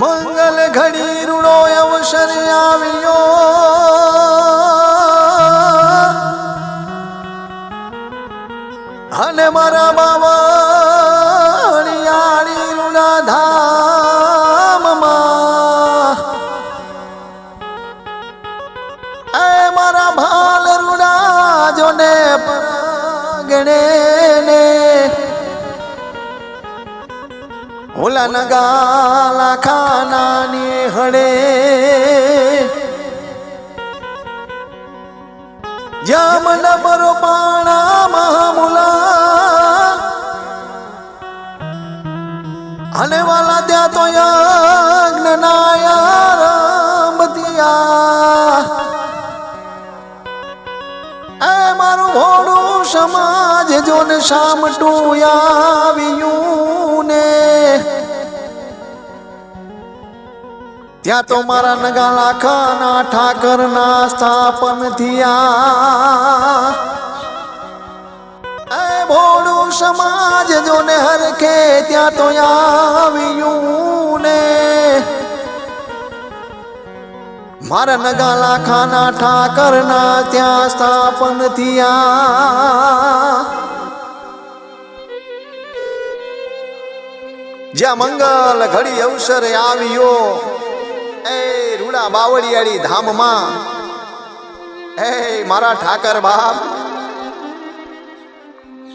મંગલ ઘડી રૂડો અવસર આવ્યો. અને મારા બાબા ગણે ને. ઓલા નગાલા ખાનાની હળે. જામન બરો પાણા મહામુલા અને વાલા ત્યાં તો યજ્ઞ નાયા રમતિયા એ મારું ભોળું સમાજ જોન સામટું આવ્યું ને ત્યાં તો મારા નગાલા ઠાકર ઠાકરના સ્થાપન થયા. એ ભોળું સમાજ જોને હરખે ત્યાં તો આવ્યું ને મારા નગાલા ખાના ઠાકરના ત્યાં સ્થાપન થયા. જ્યાં મંગલ ઘડી અવસરે આવ્યો, એ રૂડા બાવળિયાળી ધામમાં. એ મારા ઠાકર બાપ,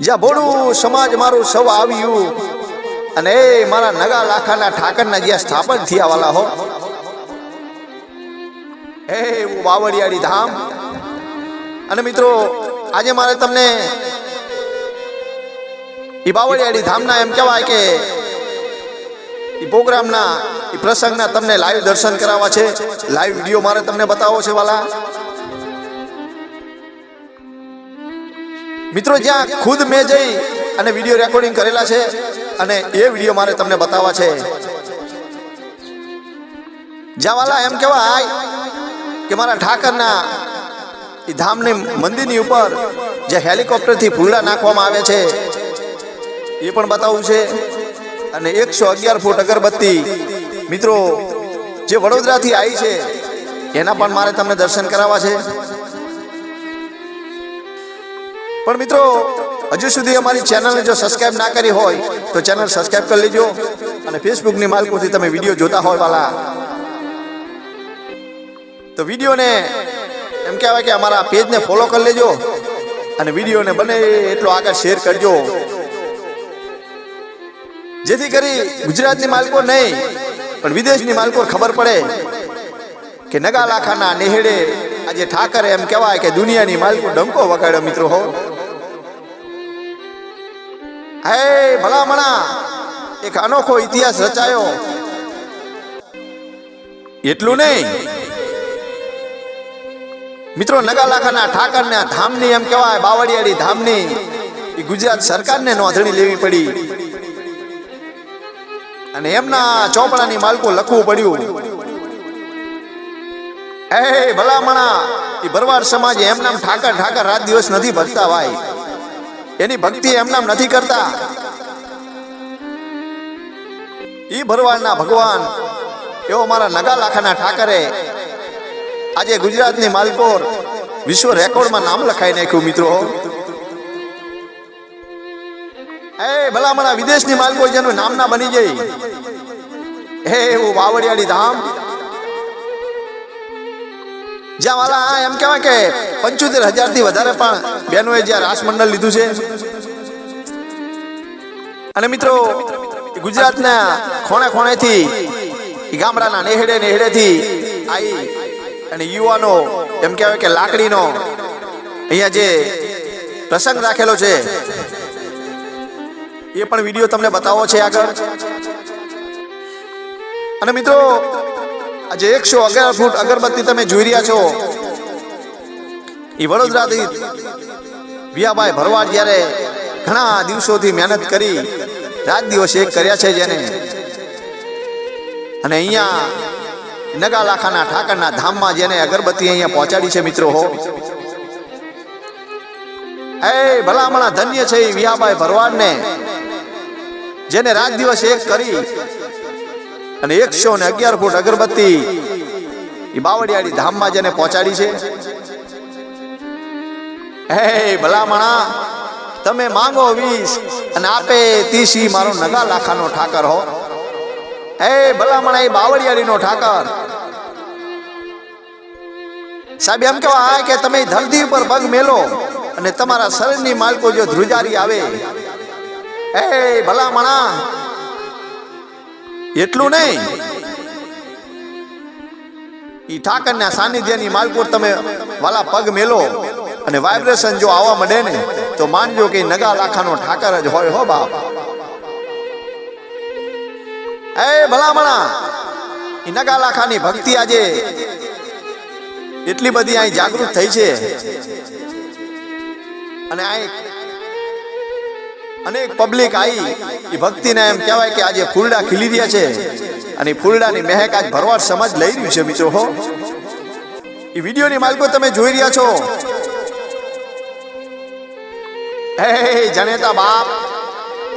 જ્યાં ભોળું સમાજ મારું સૌ આવ્યું, અને એ મારા નગા લાખાના ઠાકરના જ્યાં સ્થાપન થયા વાલા હો. હે એવું ધામ. અને મિત્રો, આજે મારે તમને એ બાવળિયાળી ધામના એમ કહેવાય કે એ પ્રોગ્રામના એ પ્રસંગના તમને લાઈવ દર્શન કરાવવા છે. લાઈવ વીડિયો મારે તમને બતાવો છે, વાલા. મિત્રો, જ્યાં ખુદ મેં જઈ અને વીડિયો રેકોર્ડિંગ કરેલા છે અને એ વીડિયો મારે તમને બતાવવા છે. જ્યાં વાલા એમ કહેવાય કે મારા ઠાકરના એ ધામની મંદિરની ઉપર જે હેલિકોપ્ટરથી ફૂલડા નાખવામાં આવે છે, એ પણ બતાવવું છે. અને એકસો અગિયાર ફૂટ અગરબત્તી, મિત્રો, જે વડોદરાથી આવી છે, એના પણ મારે તમને દર્શન કરાવવા છે. પણ મિત્રો, હજુ સુધી અમારી ચેનલને જો સબસ્ક્રાઇબ ના કરી હોય, તો ચેનલ સબસ્ક્રાઇબ કરી લેજો. અને ફેસબુકની માલકોથી તમે વીડિયો જોતા હોય વાલા. તો વિડીયોને એમ કહેવાય કે અમારા પેજને ફોલો કરી લેજો અને વિડીયોને બને એટલો આગળ શેર કરજો. જેથી કરી ગુજરાતની માલકો નહીં, પણ વિદેશની માલકો ખબર પડે કે નગા લાખાના નેહડે આજે ઠાકરે એમ કહેવાય કે દુનિયાની માલકો ડંકો વગાડ્યો મિત્રો હો. હે ભલામણા, એક અનોખો ઇતિહાસ રચાયો. એટલું નહીં મિત્રો, નગાલાખાના ઠાકરના ધામની એમ કહેવાય, બાવળિયાળી ધામની. એ ગુજરાત સરકારને નોંધણી લેવી પડી. અને એમના ચોપડાની માલકો લખવું પડ્યું. એ ભલામણા, એ ભરવાડ સમાજ એમનામ ઠાકર ઠાકર રાત દિવસ નથી ભરતા ભાઈ. એની ભક્તિ એમનામ નથી કરતા. ઈ ભરવાડના ભગવાન, એવો મારા નગા લાખાના ઠાકરે આજે ગુજરાતની માલપોર વિશ્વ રેકોર્ડમાં નામ લખાઈ નાખ્યું, મિત્રો. એ ભલામણા વિદેશની માલકો જેનું નામ ના બની જઈ હે એવું વાવડિયાળી ધામ. જ્યાં વાલા એમ કહેવાય કે પંચોતેર હજારથી વધારે પણ બહેનોએ જ્યાં રાસમંડળ લીધું છે. અને મિત્રો, ગુજરાતના ખોણે ખોણેથી, ગામડાના નેહડે નેહડેથી આવી અને યુવાનો, એમ કહેવાય કે લાકડીનો અહીંયા જે પ્રસંગ રાખેલો છે, એ પણ વીડિયો તમને બતાવો છે આગળ. અને મિત્રો, આજે એકસો અગિયાર ફૂટ અગરબત્તી તમે જોઈ રહ્યા છો, એ વડોદરાથી વિયાભાઈ ભરવાડ જ્યારે ઘણા દિવસોથી મહેનત કરી, રાત દિવસ એક કર્યા છે જેને. અને અહીંયા નગા લાખાના ઠાકરના ધામમાં જેને અગરબત્તી અહીંયા પહોંચાડી છે, મિત્રો, હો. એ ભલામણા ધન્ય છે એ વિહાભાઈ ભરવાડને, જેને રાત દિવસ એક કરી અને એકસો ને અગિયાર ફૂટ અગરબત્તી એ બાવળિયાળી ધામમાં જેને પહોંચાડી છે. હે ભલામણા, તમે માંગો વીસ અને આપે તીસી મારો નગા લાખાનો ઠાકર, હો. હે ભલામણા, એ બાવળિયાળીનો ઠાકર. સાહેબ, એમ કહેવાય કે તમે ધરતી ઉપર પગ મેલો અને તમારા શરીરની માલકો જો ધ્રુજારી આવે. એ ભલામણા, એટલું નહીં. ઈ ઠાકરના સાનિધ્યની માલકોર તમે વાલા પગ મેલો અને વાઇબ્રેશન જો આવવા મળે ને, તો માનજો કે નગા લાખાનો ઠાકર જ હોય હો બાપ. એ ભલામણા એ નગા લાખાની ભક્તિ આજે એટલી બધી અહીં જાગૃત થઈ છે. અને અહીં અનેક પબ્લિક આવી એ ભક્તિને એમ કહેવાય કે આજે ફૂલડા ખીલી રહ્યા છે. અને ફૂલડાની મહેક આજ ભરવાડ સમાજ લઈ રહ્યું છે મિત્રો, હો. એ વિડીયોની માલકો તમે જોઈ રહ્યા છો. હે જનેતા બાપ,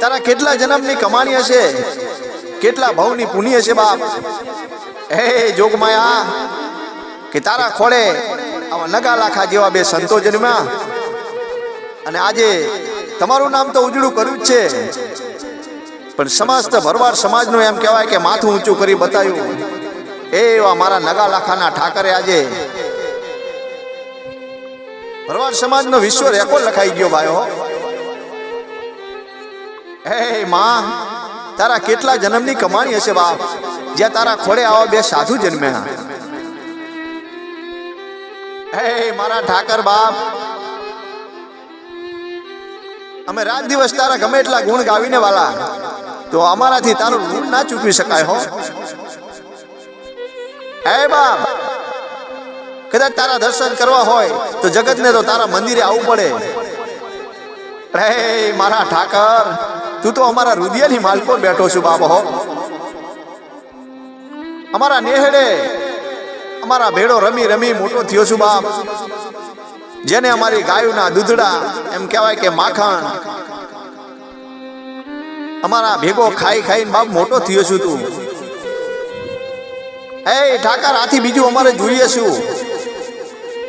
તારા કેટલા જન્મની કમાણી હશે? કેટલા ભવની પુણ્ય છે બાપ? હે જોગમાયા કે તારા ખોળે આવા નગા લાખા જેવા બે સંતો જન્મ્યા. અને આજે તમારું નામ તો ઉજળું કર્યું જ છે. પણ સમસ્ત ભરવાડ સમાજનું એમ કહેવાય કે માથું ઊંચું કરી બતાવ્યું એવા મારા નગા લાખાના ઠાકરે આજે ભરવાડ સમાજનો વિશ્વ રેકોર્ડ લખાઈ ગયો ભાઈઓ. હે માં તારા કેટલા જન્મની કમાણી હશે બાપ? જ્યાં તારા ખોડે આવા બે સાધુ જન્મ્યા. હે મારા ઠાકર બાપ. અમે રાત દિવસ તારા ગમે એટલા ગુણ ગાવીને વાલા. તો અમારાથી તારું ગુણ ના ચૂકવી શકાય હો. હે, બાપ. કદાચ તારા દર્શન કરવા હોય, તો જગતને તો તારા મંદિરે આવવું પડે. હે, મારા ઠાકર. તું તો અમારા રુદિયાની માલકો બેઠો છું, બાપ હો. અમારા નેહડે, અમારા ભેડો રમી રમી મોટો થયો છું, બાપ. જેને અમારી ગાયોના દૂધડા, એમ કહેવાય કે માખણ. અમારા ભેગો ખાઈ ખાઈને બાપ મોટો થયો છું તું. એ ઠાકર, આથી બીજું અમારે જોઈએ છું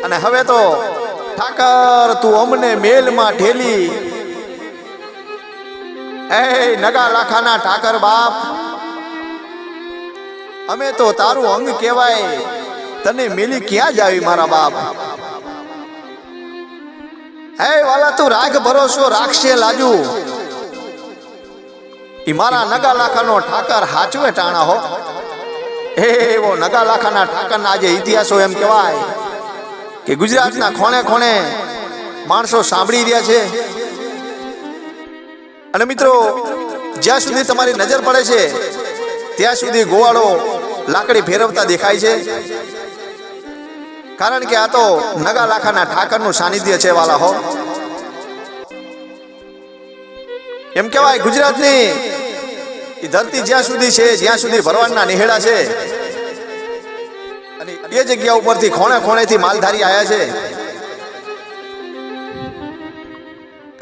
અને હવે તો ઠાકર, તું અમને મેલમાં ઠેલી. એ નગા લાખાના ઠાકર બાપ. અમે તો તારું અંગ કહેવાય. તને મેલી ક્યાં જાવી મારા બાપ? હે વાલા, તું રાગ ભરોસો રાખશે લાજુ. ઈ મારા નગા લાખાનો ઠાકર હાચવે ટાણા હો. હે એવો નગા લાખાના ઠાકરના આજે ઇતિહાસો એમ કહેવાય કે ગુજરાતના ખોણે ખોણે માણસો સાંભળી રહ્યા છે. અને મિત્રો, જ્યાં સુધી તમારી નજર પડે છે, ત્યાં સુધી ગોવાળો લાકડી ફેરવતા દેખાય છે. કારણ કે આ તો નગા લાખાના ઠાકરનું સાનિધ્ય છે, વાલા હો. એમ કહેવાય ગુજરાતની એ ધરતી જ્યાં સુધી છે, જ્યાં સુધી ભરવાડના નિહેડા છે, અને એ જગ્યા ઉપરથી ખોણે ખોણેથી માલધારી આવ્યા છે.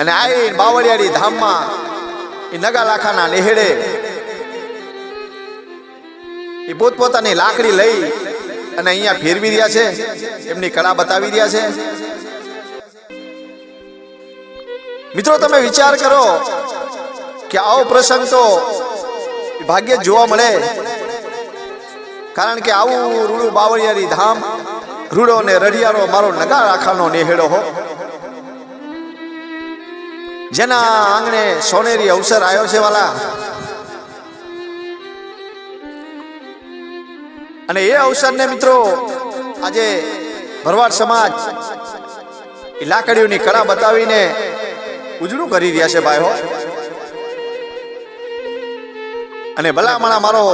અને આવી બાવળિયાળી ધામમાં એ નગા લાખાના નેહેડે એ પોતપોતાની લાકડી લઈ અને અહીંયા ફેરવી રહ્યા છે, એમની કળા બતાવી રહ્યા છે. મિત્રો, તમે વિચાર કરો કે આવો પ્રસંગ તો ભાગ્યે જ જોવા મળે. કારણ કે આવું રૂડું બાવળિયારી ધામ, રૂડો ને રઢિયારો મારો નગા રાખાનો નેહેડો હો. જેના આંગણે સોનેરી અવસર આવ્યો છે વાલા. અને એ અવસરને મિત્રો આજે ભરવાડ સમાજ એ લાકડીઓની કળા બતાવીને ઉજળું કરી રહ્યા છે ભાઈ હો અને ભલામણા મારો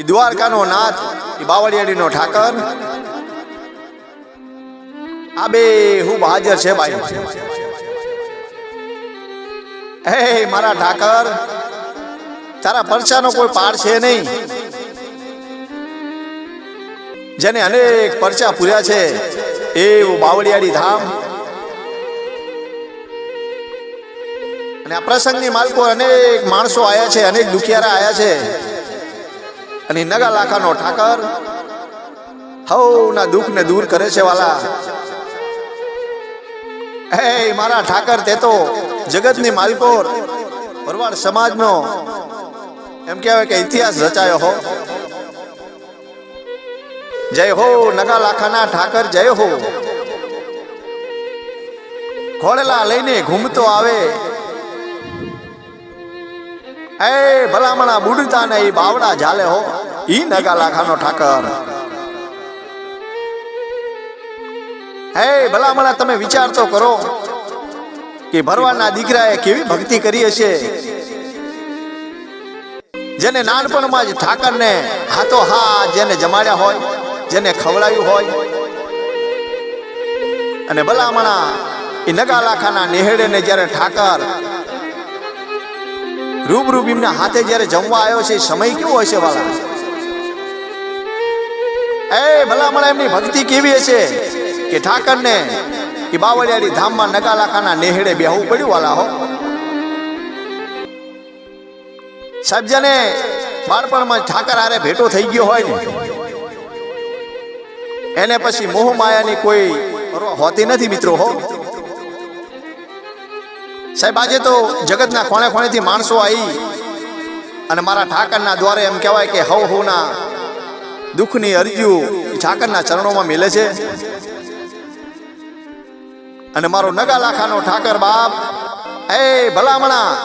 એ દ્વારકાનો નાથ, એ બાવળિયાડીનો ઠાકર. આ બે હું હાજર છે ભાઈ હે મારા ઠાકર તારા પરચાનો કોઈ પાર છે નહીં. જેને અનેક પરચા પૂર્યા છે એવું બાવળિયાળી ધામ. અને આ પ્રસંગની માલકો અનેક માણસો આયા છે, અનેક દુખિયારા આયા છે. અને નગા લાખાનો ઠાકર હવના દુઃખને દૂર કરે છે વાલા. હે મારા ઠાકર તે તો જગતની માલકોર ભરવાડ સમાજનો, એમ કહેવાય કે ઇતિહાસ રચાયો હો. જય હો નગા લાખાના ઠાકર, જય હો. ખોળેલા લઈને ઘૂમતો આવે. એ ભલામણા બુડતા ને એ બાવડા ઝાલે હો. ઈ નગા લાખાનો ઠાકર. હે ભલામણા તમે વિચાર તો કરો કે ભરવાડના દીકરાએ કેવી ભક્તિ કરી હશે? જેને નાનપણમાં જ ઠાકરને હાથો હા જેને જમાડ્યા હોય, જેને ખવડાવ્યું હોય, અને ભલામણા એ નગા લાખાના નેહડે ને જ્યારે ઠાકર રૂબરૂ ભીમના હાથે જ્યારે જમવા આવ્યો છે સમય કેવો હશે વાલા? એ ભલામણા એમની ભક્તિ કેવી હશે? કે ઠાકરને એ બાવળિયાળી ધામમાં નગાલાખાના નેહડે બેહવું પડ્યું, વાલા હો. સાહેબ બાળપણમાં ઠાકર હારે ભેટો થઈ ગયો હોય ને, એને પછી મોહ માયાની કોઈ હોતી નથી મિત્રો, હો. સાહેબ, આજે તો જગતના ખોણે ખોણેથી માણસો આવી અને મારા ઠાકરના દ્વારે એમ કહેવાય કે હવ હવના દુઃખની અરજીઓ ઠાકરના ચરણોમાં મિલે છે. અને મારો નગા લાખાનો ઠાકર બાપ, એ ભલામણા,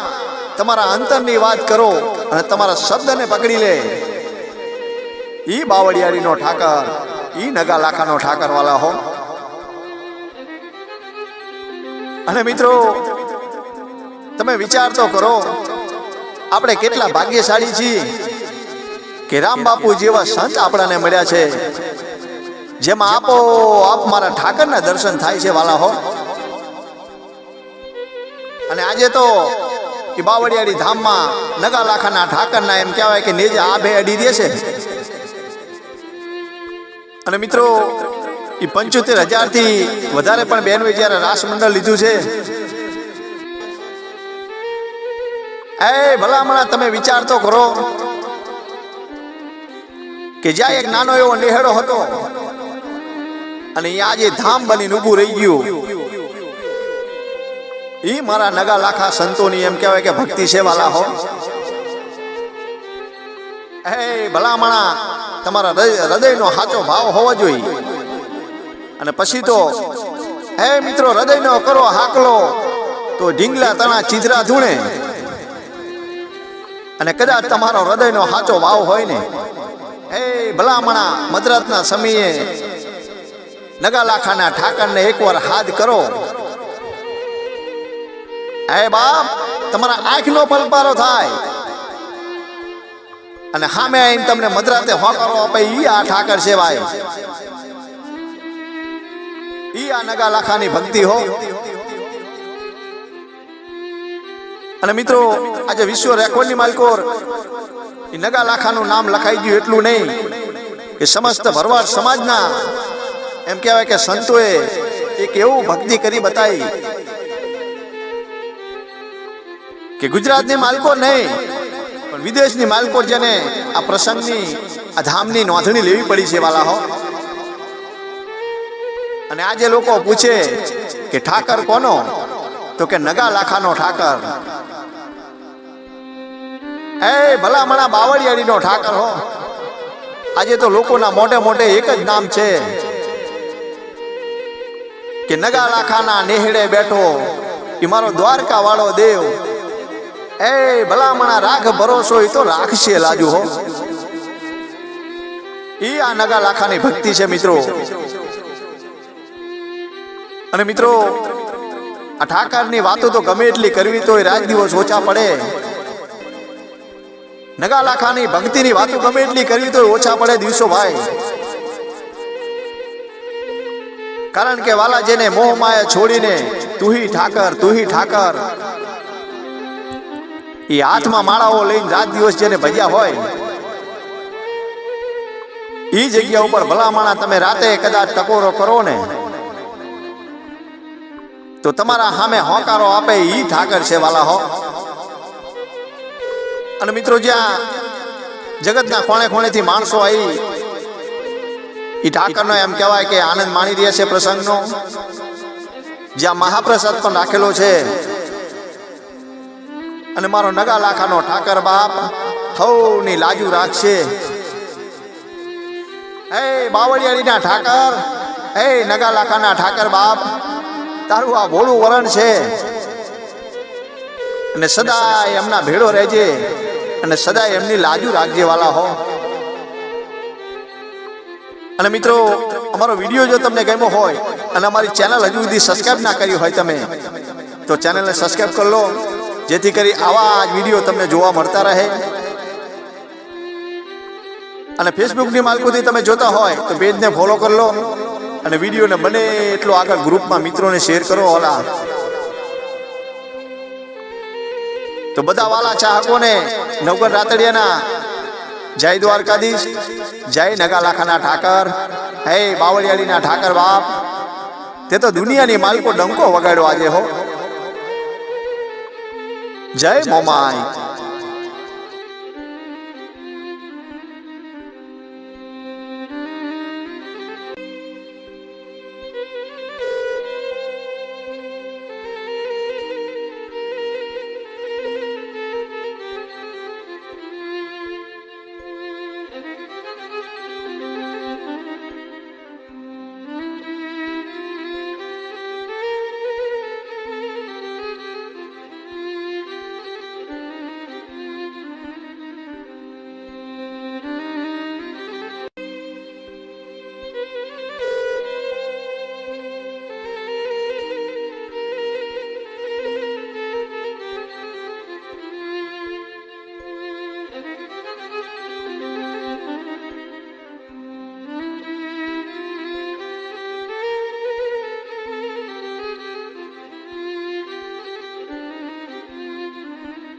તમારા અંતરની વાત કરો અને તમારા શબ્દને પકડી લે. ઈ બાવળિયારીનો ઠાકર, ઈ નગા લાખાનો ઠાકર વાલા હો. અને મિત્રો, તમે વિચાર તો કરો, આપણે કેટલા ભાગ્યશાળી છીએ કે રામ બાપુ જેવા સંત આપણાને મળ્યા છે. જેમાં આપો આપ મારા ઠાકરના દર્શન થાય છે વાલા હો. અને આજે તો એ બાવળિયાળી ધામમાં નગા લાખાના ઠાકરના એમ કહેવાય કે નેજા આ બે અડી દે છે અને મિત્રો એ પંચોતેર હજારથી વધારે પણ બહેનોએ જ્યારે રાસમંડળ લીધું છે. એ ભલામણા તમે વિચાર તો કરો કે જ્યાં એક નાનો એવો નેહડો હતો અને આજે ધામ બનીને ઊભું રહી ગયું. ઈ મારા નગા લાખા સંતોની એમ કહેવાય કે ભક્તિ સેવાલા હો. હે ભલામણા, તમારા હૃદયનો સાચો ભાવ હોવો જોઈએ. અને પછી તો હે મિત્રો, હૃદયનો કરો હાકલો, તો ઢીંગલા તણા ચીધરા ધૂણે. અને કદાચ તમારો હૃદયનો સાચો ભાવ હોય ને. હે ભલામણા મદ્રાતના સમયે નગા લાખાના ઠાકરને એકવાર હાથ કરો. હે બાપ, તમારા આંખનો પલપારો થાય. અને સામે આવીને તમને મદ્રાતે હોકારો આપે, ઈ આ ઠાકર છે ભાઈ ઈ આ નગા લાખાની ભક્તિ હો. અને મિત્રો, આજે વિશ્વ રેકોર્ડની માલકોર એ નગા લાખાનું નામ લખાઈ ગયું એટલું નહીં કે સમસ્ત ભરવાડ સમાજના, એમ કહેવાય કે સંતોએ એક એવું ભક્તિ કરી બતાવી કે ગુજરાતની માલકો નહીં, પણ વિદેશની માલકો જેને આ પ્રસંગની, આ ધામની નોંધણી લેવી પડી છે વાલા હો. અને આજે લોકો પૂછે કે ઠાકર કોનો? તો કે નગા લાખાનો ઠાકર. એ ભલામણા બાવળિયાળીનો ઠાકર હો. આજે તો લોકોના મોટે મોટે એક જ નામ છે કે નગા લાખાના નેહડે બેઠો એ મારો દ્વારકા વાળો દેવ. એ ભલામણા રાખ, ભરોસો એ તો રાખશે લાજુ હો. ઈ આ નગા લાખાની ભક્તિ છે મિત્રો. અને મિત્રો, આ ઠાકરની વાતો તો ગમે એટલી કરવી તો રાત દિવસ ઓછા પડે. નગા લાખાની ભક્તિની વાતો ગમે એટલી કરવી તો ઓછા પડે દિવસો ભાઈ. કારણ કે વાલા જેને મોહ માયા છોડીને તુહી ઠાકર તુહી ઠાકર. એ હાથમાં માળાઓ લઈને રાત દિવસ જેને ભજ્યા હોય એ જગ્યા ઉપર ભલામણા તમે રાતે કદાચ ટકોરો કરો ને, તો તમારા સામે હોકારો આપે, ઈ ઠાકર છે વાલા હો. અને મિત્રો જ્યાં જગતના કોણે કોણેથી માણસો આવી એ ઠાકરનો એમ કહેવાય કે આનંદ માણી રહ્યા છે પ્રસંગનો. જ્યાં મહાપ્રસાદ પણ રાખેલો છે અને મારો નગા લાખાનો ઠાકર બાપ થૌની લાજુ રાખશે. હે બાવળિયાળીના ઠાકર, હે નગા લાખાના ઠાકર બાપ, તારું આ ભોળું વરણ છે. અને સદાય એમના ભેળો રહેજે અને સદાય એમની લાજુ રાખજે વાલા હો. અને મિત્રો, અમારો વીડિયો જો તમને ગમ્યો હોય અને અમારી ચેનલ હજુ સુધી સબસ્ક્રાઇબ ના કરી હોય તમે, તો ચેનલને સબસ્ક્રાઇબ કરી લો. જેથી કરી આવા જ વીડિયો તમને જોવા મળતા રહે. અને ફેસબુકની માલકોથી તમે જોતા હોય તો પેજને ફોલો કરી લો અને વિડીયોને બને એટલો આગળ ગ્રુપમાં મિત્રોને શેર કરો ઓલા. તો બધા વાલા ચાહકોને નવગર રાતડિયાના જય દ્વારકાધીશ, જય નગાલાખાના ઠાકર, હે બાવળિયાળીના ઠાકર બાપ. તે તો દુનિયાની માલકો ડંકો વગાડ્યો આજે હો. જય મોમાઈ.